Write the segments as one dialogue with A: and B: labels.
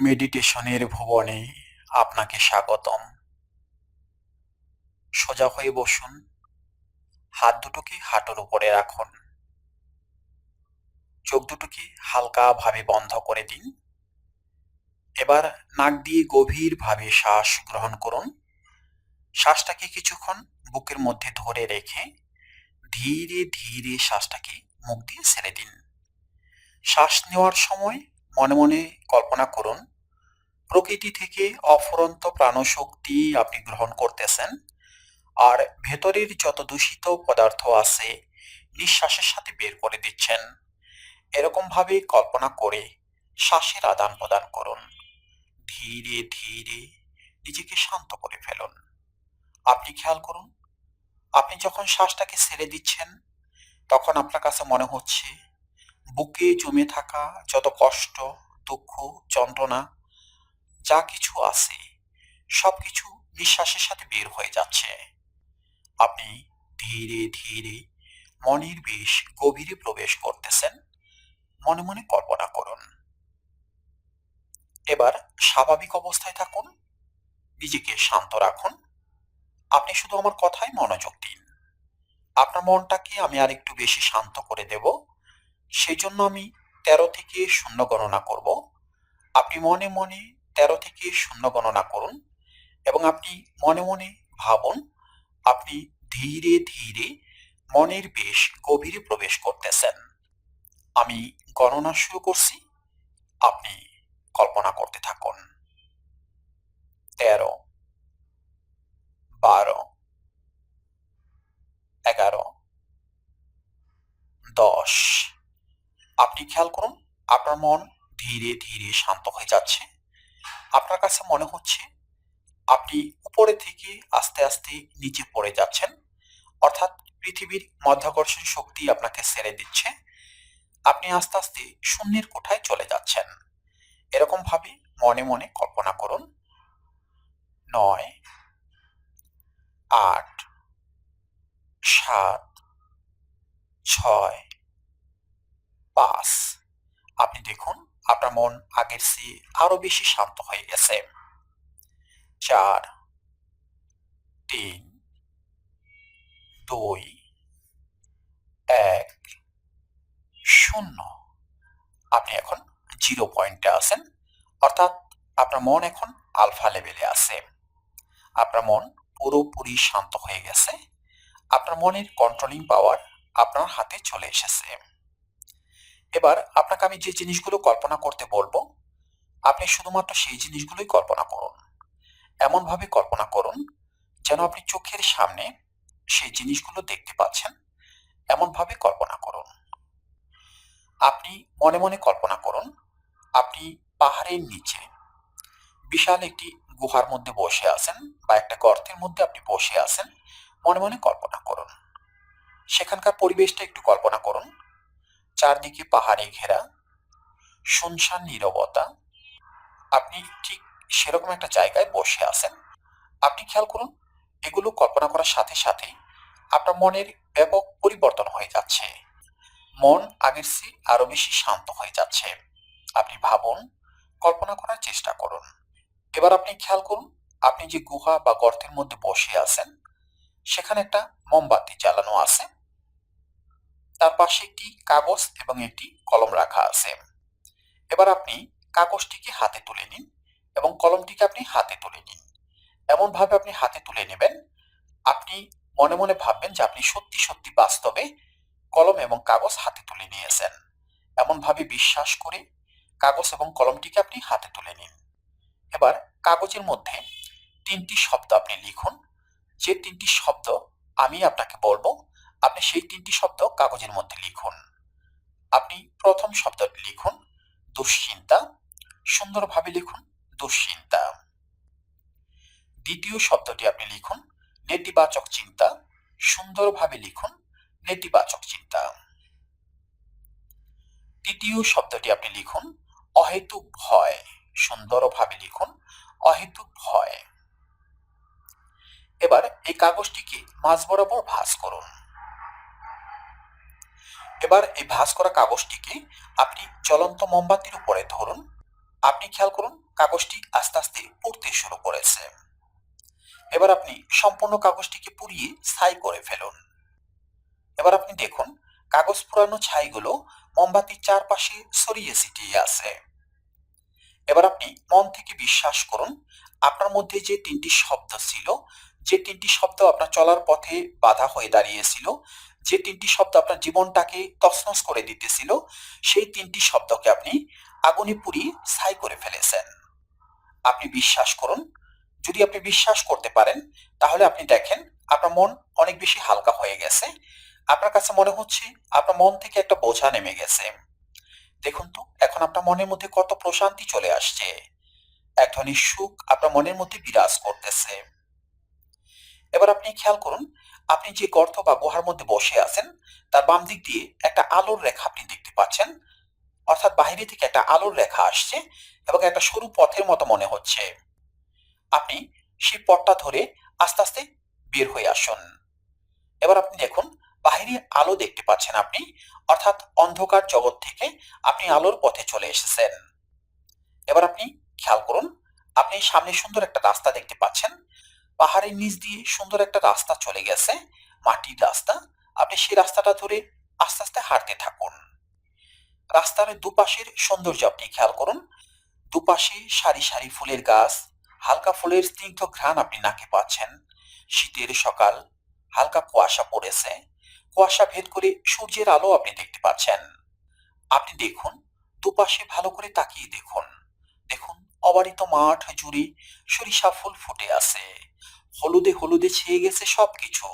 A: মেডিটেশনের ভুবনে আপনাকে স্বাগতম। সোজা হয়ে বসুন। হাত দুটোকে হাঁটুর উপরে রাখুন। চোখ দুটোকে হালকাভাবে বন্ধ করে দিন। এবার নাক দিয়ে গভীরভাবে শ্বাস গ্রহণ করুন। শ্বাসটাকে কিছুক্ষণ বুকের মধ্যে ধরে রেখে ধীরে ধীরে শ্বাসটাকে মুখ দিয়ে ছেড়ে দিন। শ্বাস নেওয়ার সময় মনে মনে কল্পনা করুন, প্রকৃতি থেকে অফুরন্ত প্রাণশক্তি আপনি গ্রহণ করতেছেন, আর ভেতরের যত দূষিত পদার্থ আছে নিঃশ্বাসের সাথে বের করে দিচ্ছেন। এরকমভাবে কল্পনা করে শ্বাসের আদান প্রদান করুন। ধীরে ধীরে নিজেকে শান্ত করে ফেলুন। আপনি খেয়াল করুন, আপনি যখন শ্বাসটাকে ছেড়ে দিচ্ছেন, তখন আপনার কাছে মনে হচ্ছে বুকে জমে থাকা যত কষ্ট, দুঃখ, যন্ত্রণা, যা কিছু আছে সব কিছু নিঃশ্বাসের সাথে বের হয়ে যাচ্ছে। আপনি ধীরে ধীরে মনের বেশ গভীরে প্রবেশ করতেছেন। মনে মনে কল্পনা করুন। এবার স্বাভাবিক অবস্থায় থাকুন। নিজেকে শান্ত রাখুন। আপনি শুধু আমার কথায় মনোযোগ দিন। আপনার মনটাকে আমি আর একটু বেশি শান্ত করে দেব। সেই জন্য আমি তেরো থেকে শূন্য গণনা করব। আপনি মনে মনে তেরো থেকে শূন্য গণনা করুন এবং আপনি মনে মনে ভাবুন, আপনি ধীরে ধীরে মনের বেশ গভীরে প্রবেশ করতেছেন। আমি গণনা শুরু করছি, আপনি কল্পনা করতে থাকুন। তেরো, বারো, এগারো, দশ আপনি খেয়াল করুন, আপনার মন ধীরে ধীরে শান্ত হয়ে যাচ্ছে। আপনার কাছে মনে হচ্ছে আপনি উপরে থেকে আস্তে আস্তে নিচে পড়ে যাচ্ছেন। অর্থাৎ পৃথিবীর মধ্যাকর্ষণ শক্তি আপনাকে ছেড়ে দিচ্ছে। আপনি আস্তে আস্তে শূন্যের কোঠায় চলে যাচ্ছেন। এরকম ভাবে মনে মনে কল্পনা করুন। নয়, আট, সাত, ছয় পাঁচ আপনি দেখুন, আপনার মন আগের চেয়ে আরও বেশি শান্ত হয়ে গেছে। চার, তিন, দুই, এক, শূন্য। আপনি এখন জিরো পয়েন্টে আছেন, অর্থাৎ আপনার মন এখন আলফা লেভেলে আছে। আপনার মন পুরোপুরি শান্ত হয়ে গেছে। আপনার মনের কন্ট্রোলিং পাওয়ার আপনার হাতে চলে এসেছে। এবার আপনাকে আমি যে জিনিসগুলো কল্পনা করতে বলব, আপনি শুধুমাত্র সেই জিনিসগুলোই কল্পনা করুন। এমনভাবে কল্পনা করুন যেন আপনি চোখের সামনে সেই জিনিসগুলো দেখতে পাচ্ছেন। এমনভাবে কল্পনা করুন। আপনি মনে মনে কল্পনা করুন, আপনি পাহাড়ের নিচে বিশাল একটি গুহার মধ্যে বসে আছেন বা একটা গর্তের মধ্যে আপনি বসে আছেন, মনে মনে কল্পনা করুন। সেখানকার পরিবেশটা একটু কল্পনা করুন। চারদিকে পাহাড়ে ঘেরা, শুনশান নীরবতা। আপনি ঠিক সেরকম একটা জায়গায় বসে আছেন। আপনি খেয়াল করুন, এগুলো কল্পনা করার সাথে সাথে আপনার মনের ব্যাপক পরিবর্তন হয়ে যাচ্ছে। মন আগের চেয়ে আরও বেশি শান্ত হয়ে যাচ্ছে। আপনি ভাবুন, কল্পনা করার চেষ্টা করুন। এবার আপনি খেয়াল করুন, আপনি যে গুহা বা গর্তের মধ্যে বসে আছেন, সেখানে একটা মোমবাতি জ্বালানো আছে। তার পাশে একটি কাগজ এবং একটি কলম রাখা আছে। এবার আপনি কাগজটিকে হাতে তুলে নিন এবং কলমটিকে আপনি হাতে তুলে নিন। এমনভাবে আপনি হাতে তুলে নেবেন, আপনি মনে মনে ভাববেন যে আপনি সত্যি সত্যি বাস্তবে কলম এবং কাগজ হাতে তুলে নিয়েছেন। এমনভাবে বিশ্বাস করে কাগজ এবং কলমটিকে আপনি হাতে তুলে নিন। এবার কাগজের মধ্যে তিনটি শব্দ আপনি লিখুন। যে তিনটি শব্দ আমি আপনাকে বলব আপনি সেই তিনটি শব্দ কাগজের মধ্যে লিখুন। আপনি প্রথম শব্দটি লিখুন, দুশ্চিন্তা। সুন্দরভাবে লিখুন, দুশ্চিন্তা। দ্বিতীয় শব্দটি আপনি লিখুন, নেতিবাচক চিন্তা। সুন্দরভাবে লিখুন, নেতিবাচক চিন্তা। তৃতীয় শব্দটি আপনি লিখুন, অহেতুক ভয়। সুন্দরভাবে লিখুন, অহেতুক ভয়। এবার এই কাগজটিকে মাঝ বরাবর ভাঁজ করুন। এবার এই ভাঁজ করা কাগজটিকে আপনি জ্বলন্ত মোমবাতির উপরে ধরুন। আপনি খেয়াল করুন, কাগজটি আস্তে আস্তে পড়তে শুরু করেছে। এবার আপনি সম্পূর্ণ কাগজটিকে পুড়িয়ে ছাই করে ফেলুন। এবার আপনি দেখুন, কাগজ পুরানো ছাইগুলো মোমবাতির চারপাশে ছড়িয়ে ছিটিয়ে আছে। এবার আপনি মন থেকে বিশ্বাস করুন, আপনার মধ্যে যে তিনটি শব্দ ছিল, যে তিনটি শব্দ আপনার চলার পথে বাধা হয়ে দাঁড়িয়েছিল যে তিনটি শব্দ আপনার জীবনটাকে তছনছ করে দিতেছিল, সেই তিনটি শব্দকে আপনি আগুনে পুড়িয়ে ছাই করে ফেলেছেন। আপনি বিশ্বাস করুন, যদি আপনি বিশ্বাস করতে পারেন, তাহলে আপনি দেখেন আপনার মন অনেক বেশি হালকা হয়ে গেছে। আপনার কাছে মনে হচ্ছে আপনার মন থেকে একটা বোঝা নেমে গেছে। দেখুন তো, এখন আপনার মনের মধ্যে কত প্রশান্তি চলে আসছে। এক ধরনের সুখ আপনার মনের মধ্যে বিরাজ করতেছে। এবার আপনি খেয়াল করুন আপনি যে গর্ত বা গুহার মধ্যে বসে আছেন, তার বাম দিক দিয়ে একটা আলোর রেখা আপনি দেখতে পাচ্ছেন। অর্থাৎ বাহিরে থেকে একটা আলোর রেখা আসছে এবং একটা সরু পথের মতো মনে হচ্ছে। আপনি সেই পথটা ধরে আস্তে আস্তে বের হয়ে আসুন। এবার আপনি দেখুন, বাহিরে আলো দেখতে পাচ্ছেন আপনি, অর্থাৎ অন্ধকার জগৎ থেকে আপনি আলোর পথে চলে এসেছেন। এবার আপনি খেয়াল করুন, আপনি সামনে সুন্দর একটা রাস্তা দেখতে পাচ্ছেন। পাহাড়ের নিচ দিয়ে সুন্দর একটা রাস্তা চলে গেছে, মাটির রাস্তা। আপনি সেই রাস্তাটা ধরে আস্তে আস্তে হাঁটতে থাকুন। রাস্তার দুপাশের সৌন্দর্য আপনি খেয়াল করুন। দুপাশে সারি সারি ফুলের গাছ, হালকা ফুলের স্নিগ্ধ ঘ্রাণ আপনি নাকে পাচ্ছেন। শীতের সকাল, হালকা কুয়াশা পড়েছে। কুয়াশা ভেদ করে সূর্যের আলো আপনি দেখতে পাচ্ছেন। আপনি দেখুন, দুপাশে ভালো করে তাকিয়ে দেখুন। অবারিত মাঠ জুড়ে সরিষা ফুল ফুটে আছে হলুদে হলুদে ছেয়ে গেছে সবকিছু।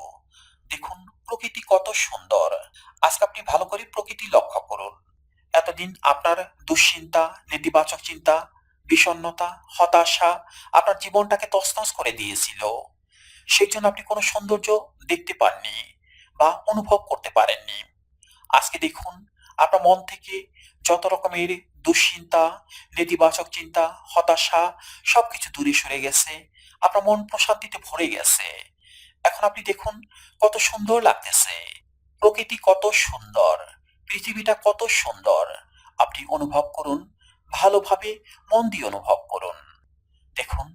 A: দেখুন প্রকৃতি কত সুন্দর। আজকে আপনি ভালো করে প্রকৃতি লক্ষ্য করুন। এতদিন আপনার দুশ্চিন্তা, নেতিবাচক চিন্তা, বিষণ্ণতা, হতাশা আপনার জীবনটাকে তছনছ করে দিয়েছিল। সেই জন্য আপনি কোনো সৌন্দর্য দেখতে পাননি বা অনুভব করতে পারেননি। আজকে দেখুন আপনার মন থেকে যত রকমের দুশ্চিন্তা, নেতিবাচক চিন্তা, হতাশা সবকিছু দূরে সরে গেছে। আপনার মন প্রশান্তিতে ভরে গেছে। এখন আপনি দেখুন কত সুন্দর লাগতেছে। প্রকৃতি কত সুন্দর। পৃথিবীটা কত সুন্দর। আপনি অনুভব করুন, ভালোভাবে মন দিয়ে অনুভব করুন। দেখুন,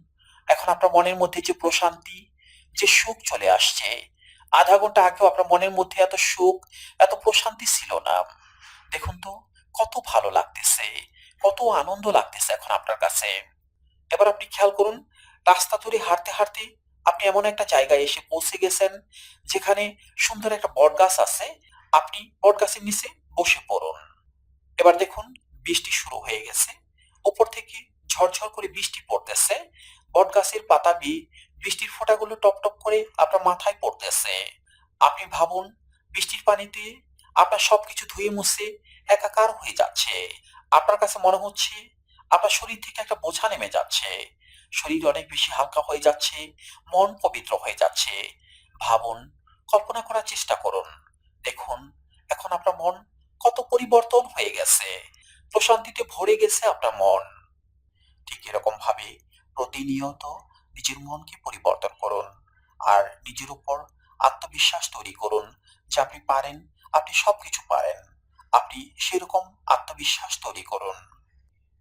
A: এখন আপনার মনের মধ্যে যে প্রশান্তি, যে সুখ চলে আসছে। আধা ঘণ্টা আগেও আপনার মনের মধ্যে এত সুখ, এত প্রশান্তি ছিল না। দেখুন তো কত ভালো লাগতেছে, কত আনন্দ লাগতেছে এখন আপনার কাছে। এবার আপনি খেয়াল করুন, রাস্তা ধরে হাঁটতে হাঁটতে আপনি এমন একটা জায়গায় এসে পৌঁছে গেছেন, যেখানে সুন্দর একটা বট গাছ আছে, আপনি বট গাছের নিচে বসে পড়ুন। এবার দেখুন, বৃষ্টি শুরু হয়ে গেছে উপর থেকে ঝরঝর করে বৃষ্টি পড়তেছে বট গাছের পাতা বি বৃষ্টির ফোঁটাগুলো টপ টপ করে আপনার মাথায় পড়তেছে। আপনি ভাবুন, বৃষ্টির পানিতে আপনার সবকিছু ধুয়ে মুছে একাকার হয়ে যাচ্ছে। আপনার কাছে মনে হচ্ছে আপনার শরীর থেকে একটা বোঝা নেমে যাচ্ছে। শরীর অনেক বেশি হালকা হয়ে যাচ্ছে, মন পবিত্র হয়ে যাচ্ছে। ভাবুন, কল্পনা করার চেষ্টা করুন। দেখুন, এখন আপনার মন কত পরিবর্তন হয়ে গেছে। প্রশান্তিতে ভরে গেছে আপনার মন। ঠিক এরকম ভাবে প্রতিনিয়ত নিজের মনকে পরিবর্তন করুন আর নিজের উপর আত্মবিশ্বাস তৈরি করুন যে আপনি পারেন, আপনি সবকিছু পারেন। আপনি সেরকম আত্মবিশ্বাস তৈরি করুন।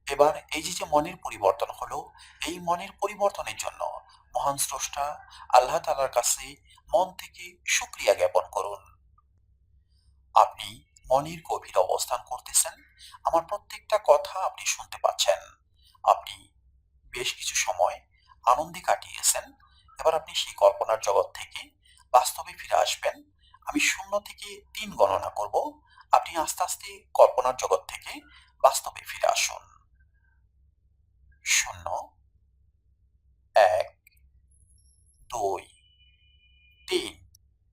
A: এবার এই যে যে মনের পরিবর্তন হলো, এই মনের পরিবর্তনের জন্য মহান স্রষ্টা আল্লাহ তালার কাছে মন থেকে সুক্রিয়া জ্ঞাপন করুন। আপনি মনের গভীর অবস্থান করতেছেন, আমার প্রত্যেকটা কথা আপনি শুনতে পাচ্ছেন। আপনি বেশ কিছু সময় আনন্দে কাটিয়েছেন, এবার আপনি সেই কল্পনার জগৎ থেকে বাস্তবে ফিরে আসবেন। আমি শূন্য থেকে তিন গণনা করব। আপনি আস্তে আস্তে কল্পনার জগৎ থেকে বাস্তবে ফিরে আসুন। শূন্য, এক, দুই, তিন,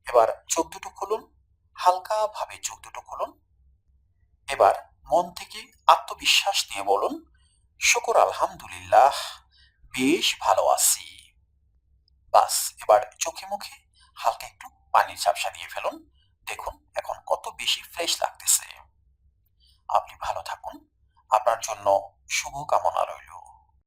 A: এবার চোখ দুটো খুলুন হালকা ভাবে চোখ দুটো খুলুন। এবার মন থেকে আত্মবিশ্বাস নিয়ে বলুন, শুকর আলহামদুলিল্লাহ, বেশ ভালো আছি। বাস, এবার চোখে মুখে হালকা একটু পানির ঝাপসা দিয়ে ফেলুন। দেখুন এখন কত বেশি ফ্রেশ লাগতেছে। আপনি ভালো থাকুন। আপনার জন্য শুভ কামনা রইল।